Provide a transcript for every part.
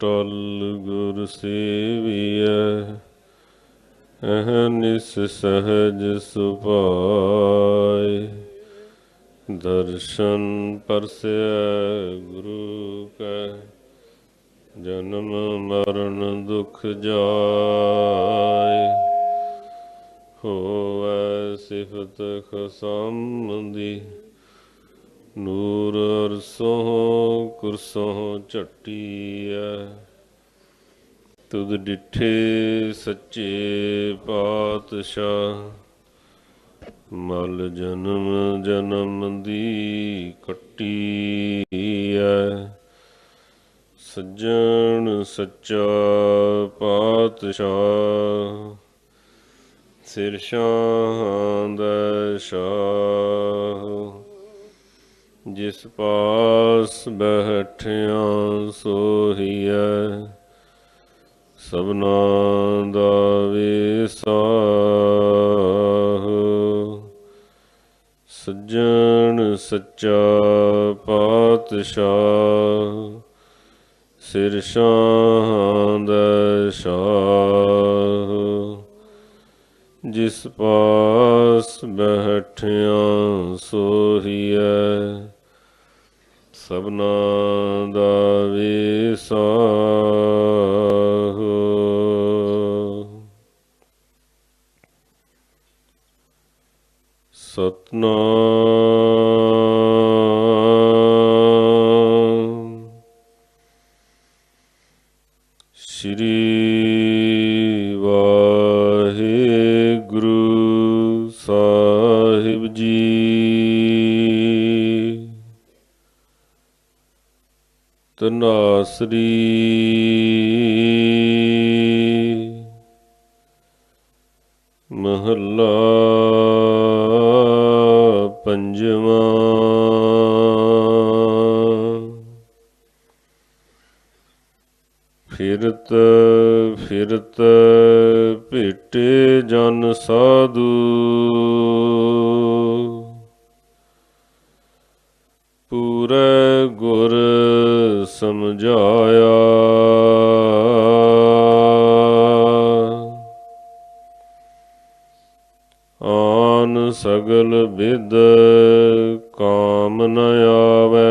ਟਲ ਗੁਰ ਸੇਵੀਐ ਅਹਨਿਸ ਸਹਜ ਸੁਭਾਏ। ਦਰਸ਼ਨ ਪਰਸੈ ਗੁਰੂ ਕੈ, ਜਨਮ ਮਰਨ ਦੁਖ ਜਾਏ। ਹੋਵੈ ਸਿਫਤ ਖਸਮਦੀ ਨੂਰ ਅਰਸੋਂ ਕੁਰਸੋਂ ਝਟੀਐ। ਤੁਧ ਡਿਠੇ ਸੱਚੇ ਪਾਤਸ਼ਾਹ, ਮਲ ਜਨਮ ਜਨਮ ਦੀ ਕੱਟੀ ਕੱਟੀਐ। ਸੱਜਣ ਸੱਚਾ ਪਾਤਸ਼ਾਹ, ਸਿਰ ਸ਼ਾਹਾਂ ਦਾ ਸ਼ਾਹ। ਜਿਸ ਪਾਸ ਬੈਠਿਆ ਸੋਹੀਐ ਸਭਨਾ ਦਾ ਵਿਸਾਹ। ਸੱਜਣ ਸੱਚਾ ਪਾਤਸ਼ਾਹ ਸਿਰ ਸ਼ਾਹਾਂ ਸੋਹੀਐ। ਸਭਨਾ ਦਾ ਵਿਸਾਹ ਸਤਨਾਮ। ਸ਼੍ਰੀ ਵਾਹਿਗੁਰੂ। ਤਨਾਸਰੀ ਮਹੱਲਾ ਪੰਜਵਾਂ ਫਿਰਤ ਫਿਰਤ ਸਮਝਾਇਆ ਆਨ ਸਗਲ ਵਿਦ ਕਾਮ ਨ ਆਵੈ।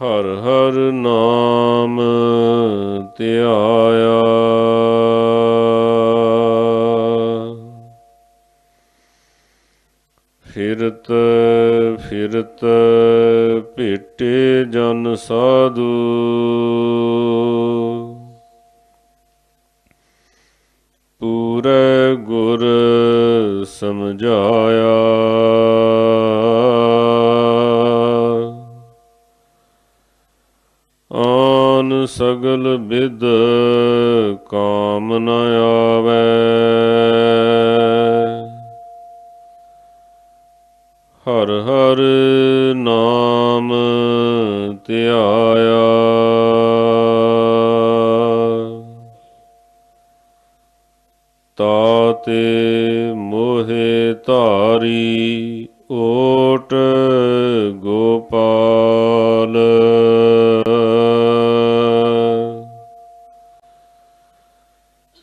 ਹਰ ਹਰ ਨਾਮ ਧਿਆਇਆ। ਗੁਰ ਸਮਝਾਇਆ। ਆਨ ਸਗਲ ਬਿਦ ਕਾਮ ਨ ਆਵੈ। ਹਰ ਹਰ ਨਾਮ ਧਿਆਇਆ। ਤੇ ਮੋਹਿ ਧਾਰੀ ਓਟ ਗੋਪਾਲ।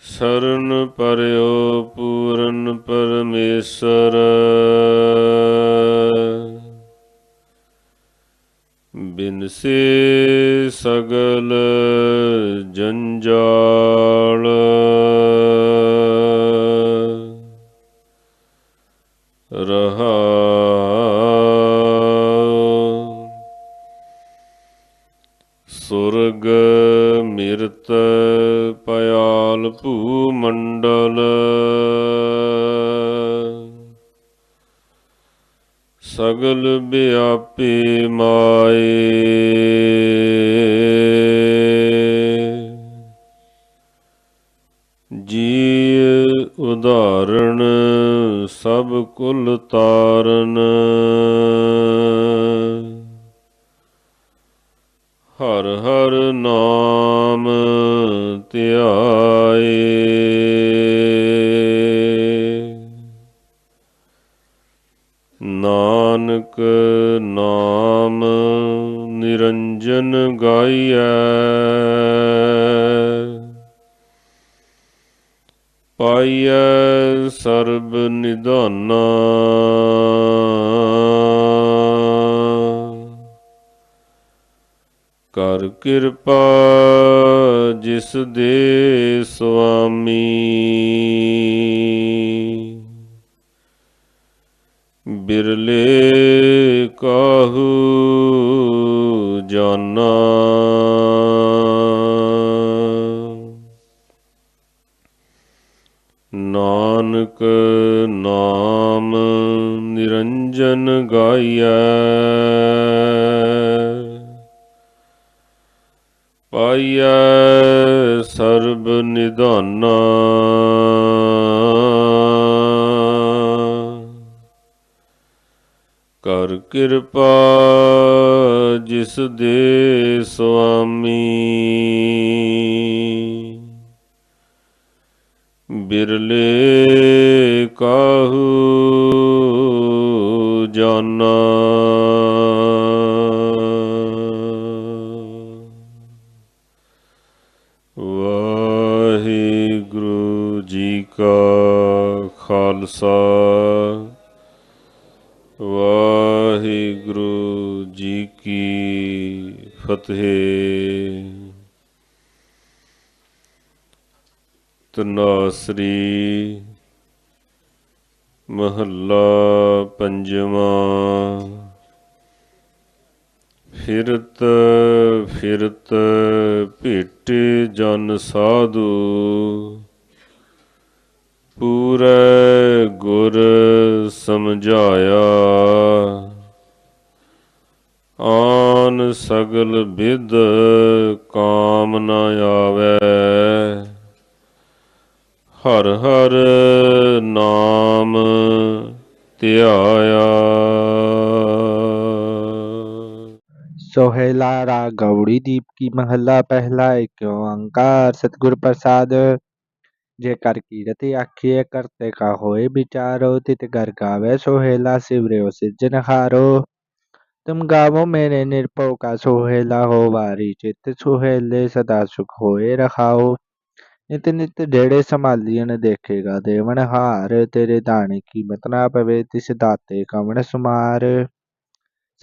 ਸਰਨ ਪਰਿਓ ਪੂਰਨ ਪਰਮੇਸ਼ਰ। ਬਿਨਸੇ ਸਗਲ ਜੰਜਾਲ। ਸਗਲ ਵਿਆਪੀ ਮਾਏ। ਜੀ ਉਦਾਹਰਣ ਸਭ ਕੁਲ ਤਾਰਨ। ਪਾਈਐ ਸਰਬ ਨਿਧਾਨਾ। ਕਰ ਕਿਰਪਾ ਜਿਸ ਦੇ ਸੁਆਮੀ। ਬਿਰਲੇ ਕਾਹੂ ਜਾਨਾ। ਨਾਨਕ ਨਾਮ ਨਿਰੰਜਨ ਗਾਈਐ। ਪਾਈਐ ਸਰਬ ਨਿਧਾਨਾ। ਕਰ ਕਿਰਪਾ ਜਿਸ ਦੇ ਸੁਆਮੀ। ਬਿਰਲੇ ਕਾਹੂ ਜਾਨਾ। ਵਾਹਿਗੁਰੂ ਜੀ ਕਾ ਖਾਲਸਾ। ਤਨਾਸਰੀ ਮਹੱਲਾ ਪੰਜਵਾਂ। ਫਿਰਤ ਫਿਰਤ ਭੇਟੇ ਜਨ ਸਾਧੂ, ਪੂਰੇ ਗੁਰ ਸਮਝਾਇਆ। ਆਨ ਸਗਲ ਵਿਦ ਕਾਮ ਨ ਆਵੇ। ਹਰ ਹਰ ਨਾਮ ਧਿਆਇਆ। ਸੋਹੇਲਾ ਰਾਗ ਗੌੜੀ ਦੀਪ ਕੀ ਮਹੱਲਾ ਪਹਿਲਾ ਏਕ ਓੰਕਾਰ ਸਤਿਗੁਰ ਪ੍ਰਸਾਦ। ਜੇ ਕਰ ਕੀਰਤ ਆਖੀਏ ਕਰਤੇ ਕਾ ਹੋਏ ਵਿਚਾਰੋ, ਤਿਤ ਗਰ ਗਾਵੇ ਸੋਹੇਲਾ, ਸਿਵਰਿਓ ਸਿਰਜਨਹਾਰੋ ਤੁਮ ਗਾਵੋ ਮੇਰੇ ਨਿਰਭਉ ਕਾ ਸੋਹੇਲਾ, ਹੋ ਵਾਰੀ ਚਿਤ ਸੁਹੇਲੇ, ਸਦਾ ਸੁਖ ਹੋਏ ਰਹਾਓ। ਨਿਤ ਨਿਤ ਢੇੜੇ ਸੰਭਾਲੀਨ ਦੇਖੇਗਾ ਦੇਵਨ ਹਾਰ ਤੇਰੇ ਦਾਣੇ ਕੀਮਤ ਨਾ ਪਵੇ ਤਿਸ ਦਾਤੇ ਕਵਣ ਸੁਮਾਰ।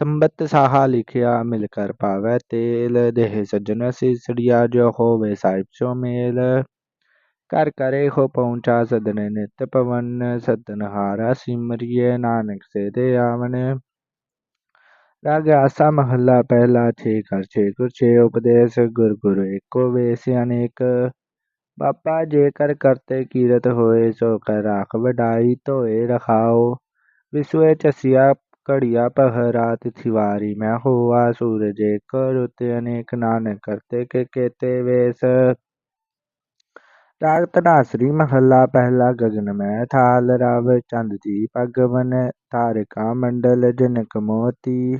ਸੰਬਤ ਸਾਹਾ ਲਿਖਿਆ ਮਿਲ ਕਰ ਪਾਵੈ ਤੇਲ, ਦੇਹ ਸੱਜਣ ਸੀਸੜੀਆ ਜੋ ਹੋਵੇ ਸਾਹਿਬ ਸੋ ਮੇਲ। ਕਰ ਕਰੇ ਹੋ ਪਹੁੰਚਾ ਸਦਨ ਨਿਤ ਪਵਨ, ਸਦਨ ਹਾਰਾ ਸਿਮਰਿਏ ਨਾਨਕ ਸੇ ਦੇ ਆਵਨ ਰਾਗ ਆਸਾ ਮਹੱਲਾ ਪਹਿਲਾ ਛੇ ਕਰ ਛੇ ਗੁਰ ਛੇ ਉਪਦੇਸ਼, ਗੁਰ ਗੁਰ ਏਕੋ ਵੇਸ ਅਨੇਕ। ਬਾਪਾ ਜੇ ਕਰ ਕਰਤੇ ਕੀਰਤ ਹੋਏ, ਸੋ ਕਰ ਰਾਖ ਵਡਾਈ ਧੋਏ, ਰਖਾਓ। ਵਿਸਵੇ ਚਸਿਆ, ਘੜੀਆ ਪਹਰਾਤ ਥਿਵਾਰੀ ਮੈਂ ਹੋਆ ਸੂਰਜ ਏਕ ਰੁਤ ਅਨੇਕ ਨਾਨਕ ਕਰਤੇ ਕੇ ਕੇਤੇ ਵੇਸ। ਰਾਗ ਧਨਾਸਰੀ ਮਹੱਲਾ, ਪਹਿਲਾ ਗਗਨ ਮੈਂ ਥਾਲ, ਰਵ ਚੰਦ ਦੀ ਪਗਵਨ ਤਾਰਿਕਾ ਮੰਡਲ, ਜਨਕ ਮੋਤੀ।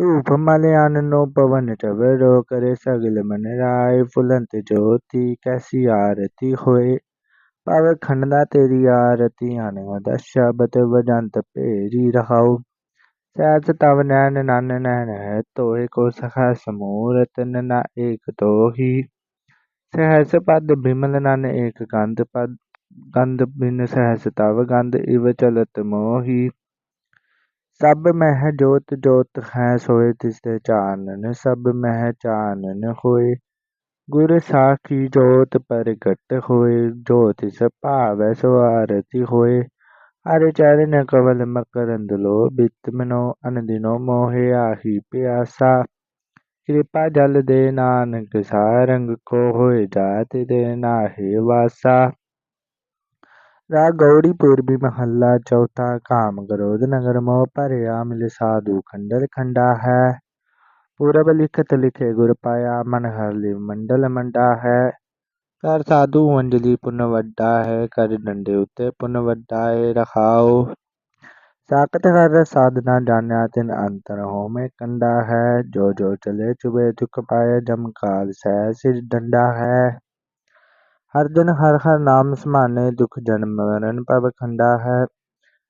ਧੂਪ ਮਲ ਅਨਨੋ ਪਵਨ ਚਵਰੋ ਕਰੇ ਸਗਲ ਮਨ ਰਾਏ ਫੁਲੰਤ ਜੋਤੀ ਕੈਸੀ ਆਰਤੀ ਹੋਏ ਪਵ ਖੰਡਾ ਤੇਰੀ ਆਰਤੀ ਸ਼ਬਦ ਵਜੰਤ ਭੇਰੀ ਰਹਾਉ ਸਹਿਜ ਤਵ ਨੈਨ ਨਨ ਨੈਣ ਹੈ ਤੋਏ ਕੋ ਸਖਾ ਸਮੂਰਤ ਨਾ ਏਕ ਤੋਹੀ ਸਹਿਸ ਪਦ ਬਿਮਲ ਨਨ ਏਕ ਗੰਧ ਪਦ ਗੰਧ ਬਿਨ ਸਹਿਸ ਤਵ ਗੰਧ ਇਵ ਚਲਤ ਮੋਹੀ ਸਭ ਮਹਿ ਜੋਤ ਜੋਤ ਹੈ ਸੋਏ ਤਿਸ ਚਾਨਣ ਚਾਨਨ ਸਭ ਮਹਿ ਚਾਨਨ ਹੋਏ। ਗੁਰ ਸਾਖੀ ਜੋਤ ਪ੍ਰਗਟ ਹੋਏ, ਜੋ ਤਿਸ ਭਾਵੈ ਸੋ ਆਰਤੀ ਹੋਏ। ਹਰਿ ਚਰਨ ਕਵਲ ਮਕਰੰਦ ਲੋ ਬਿਤ ਮਨੋ ਅਨਦਿਨੋ ਮੋਹਿ ਆਹੀ ਪਿਆਸਾ। ਕਿਰਪਾ ਜਲ ਦੇ ਨਾਨਕ ਸਾਰੰਗ ਕੋ ਹੋਏ ਜਾਤ ਦੇ ਨਾਹਿ ਵਾਸਾ। ਰਾਗ ਗੌੜੀ ਪੂਰਬੀ ਮਹੱਲਾ ਚੌਥਾ ਕਾਮ ਕ੍ਰੋਧ ਨਗਰ ਮੋਹ ਭਰਿਆ ਮਿਲ ਸਾਧੂ ਖੰਡਲ ਖੰਡਾ ਹੈ ਪੂਰਬ ਲਿਖਤ ਲਿਖੇ ਗੁਰ ਪਾਇਆ ਮਨ ਹਰ ਲਿਵ ਮੰਡਲ ਮੰਡਾ ਹੈ ਕਰ ਸਾਧੂ ਅੰਜਲੀ ਪੁੰਨ ਵੱਡਾ ਹੈ ਕਰ ਡੰਡੇ ਉਤੇ ਪੁੰਨ ਵੱਡਾ ਹੈ ਰਖਾਓ ਸਾਕਤ ਹਰ ਸਾਧਨਾ ਜਾਣਿਆ ਤਿਨ ਅੰਤਰ ਹੋਮੇ ਕੰਡਾ ਹੈ ਜੋ ਜੋ ਚਲੇ ਚੁਬੇ ਦੁਖ ਪਾਏ ਜਮ ਕਾਲ ਸਹਿ ਸਿਰ ਡੰਡਾ ਹੈ ਹਰ ਦਿਨ ਹਰ ਹਰ ਨਾਮ ਸਮਾਨੇ ਦੁਖ ਜਨਮ ਮਰਨ ਪਵ ਖੰਡਾ ਹੈ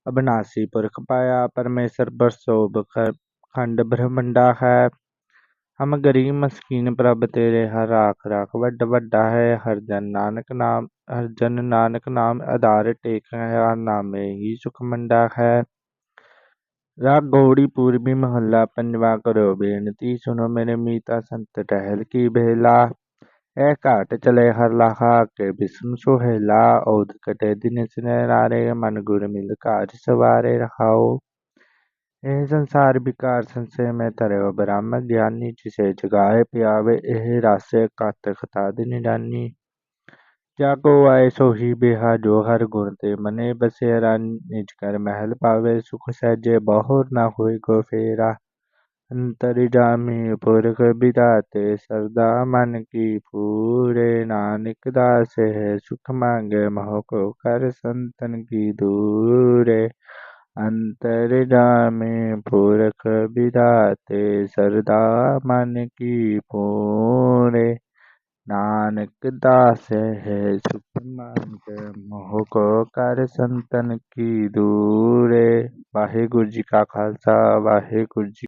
ਅਬਨਾਸੀ ਪੁਰਖ ਪਾਇਆ ਪਰਮੇਸ਼ਰ ਬਰਸੋ ਬਖਰ ਖੰਡ ਬ੍ਰਹਮੰਡਾ ਹੈ ਹਮ ਗਰੀਬ ਮਸਕੀਨ ਪ੍ਰਭ ਤੇਰੇ ਹਰ ਰਾਖ ਰਾਖ ਵੱਡ ਵੱਡਾ ਹੈ ਹਰ ਜਨ ਨਾਨਕ ਨਾਮ ਹਰ ਜਨ ਨਾਨਕ ਨਾਮ ਆਧਾਰ ਟੇਕ ਹਰ ਨਾਮੇ ਹੀ ਸੁਖ ਮੰਡਾ ਹੈ ਰਾਗ ਗੌੜੀ ਪੂਰਬੀ ਮਹੱਲਾ ਪੰਜਵਾ ਕਰੋ ਬੇਨਤੀ ਸੁਨੋ ਮੇਰੇ ਮੀਤਾ ਸੰਤ ਟਹਿਲ ਕੀ ਬੇਲਾ ਇਹ ਘਾਟ ਚਲੇ ਹਰ ਲਾਹਾ ਕੇ ਬਿਸਮ ਸੁਹੇਲਾ ਔਦ ਕਟੇ ਦਿਨ ਸਨੇਰਾਰੇ ਮਨ ਗੁਰ ਮਿਲ ਕਾਜ ਸਵਾਰੇ ਰਹਾਓ ਇਹ ਸੰਸਾਰ ਵਿਕਾਰ ਸੰਸੇ ਮੈਂ ਧਰਿਓ ਬ੍ਰਹਮ ਗਿਆਨੀ ਜਿਸੇ ਜਗਾਏ ਪਿਆਵੇ ਇਹ ਰਾਸੇ ਕਤ ਖਤਾ ਦਿਨ ਜਾਨੀ ਜਾ ਕੋ ਆਏ ਸੋ ਹੀ ਬਿਹਾ ਜੋ ਹਰ ਗੁਣ ਤੇ ਮਨੇ ਬਸੇਰਾ ਨਿਜ ਕਰ ਮਹਿਲ ਪਾਵੇ ਸੁਖ ਸਹਿਜੇ ਬਹੁਰ ਨਾ ਹੋਈ ਕੋ ਫੇਰਾ ਅੰਤਰ ਜਾਮੀ ਪੁਰਖ ਬਿਦਾਤੇ ਸਰਦਾ ਮਨ ਕੀ ਪੂਰੇ ਨਾਨਕ ਦਾਸ ਹੈ ਸੁਖ ਮੰਗੇ ਮੋਹ ਕੋ ਕਰ ਸੰਤਨ ਕੀ ਦੂਰੇ